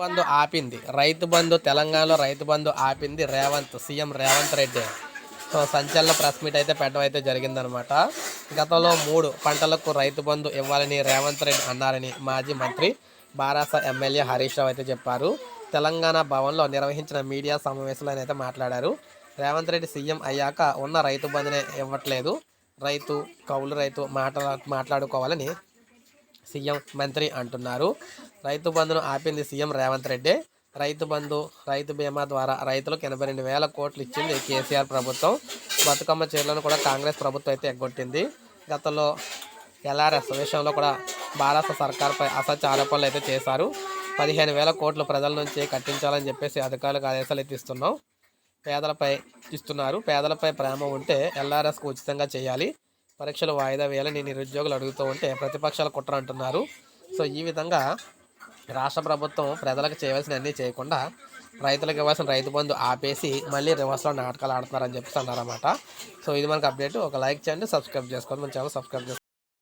బంధు ఆపింది. రైతు బంధు తెలంగాణలో రైతు బంధు ఆపింది. రేవంత్ సీఎం రేవంత్ రెడ్డి. సో సంచలన ప్రెస్ మీట్ అయితే పెట్టడం అయితే జరిగిందనమాట గతంలో మూడు పంటలకు రైతు బంధు ఇవ్వాలని రేవంత్ రెడ్డి అన్నారని మాజీ మంత్రి బారాస ఎమ్మెల్యే హరీష్ రావు అయితే చెప్పారు. తెలంగాణ భవన్లో నిర్వహించిన మీడియా సమావేశంలో అయితే మాట్లాడారు. రేవంత్ రెడ్డి సీఎం అయ్యాక ఉన్న రైతు బంధునే ఇవ్వట్లేదు. రైతు కౌలు రైతు మాట్లా మాట్లాడుకోవాలని సీఎం మంత్రి అంటున్నారు. రైతు బంధును ఆపింది సీఎం రేవంత్ రెడ్డి. రైతు బంధు రైతు బీమా ద్వారా రైతులకు ఎనభై రెండు వేల కోట్లు ఇచ్చింది కేసీఆర్ ప్రభుత్వం. బతుకమ్మ చీరలను కూడా కాంగ్రెస్ ప్రభుత్వం అయితే ఎగ్గొట్టింది. గతంలో ఎల్ఆర్ఎస్ విషయంలో కూడా భారత సర్కార్పై అసత్య ఆరోపణలు అయితే చేశారు. పదిహేను వేల కోట్లు ప్రజల నుంచి కట్టించాలని చెప్పేసి అధికారులకు ఆదేశాలు అయితే ఇస్తున్నాం. పేదలపై ఇస్తున్నారు. పేదలపై ప్రేమ ఉంటే ఎల్ఆర్ఎస్కు ఉచితంగా చేయాలి. పరీక్షలు వాయిదా వేయాలని నిరుద్యోగులు అడుగుతూ ఉంటే ప్రతిపక్షాలు కుట్ర అంటున్నారు సో ఈ విధంగా రాష్ట్ర ప్రభుత్వం ప్రజలకు చేయవలసిన అన్నీ చేయకుండా రైతులకు ఇవ్వాల్సిన రైతు బంధు ఆపేసి మళ్ళీ రివర్స్లో నాటకాలు ఆడుతున్నారని చెప్పేసి అన్నారన్నమాట. సో ఇది మనకు అప్డేట్. ఒక లైక్ చేయండి సబ్స్క్రైబ్ చేసుకోండి. మన ఛానల్ సబ్స్క్రైబ్ చేసుకోండి.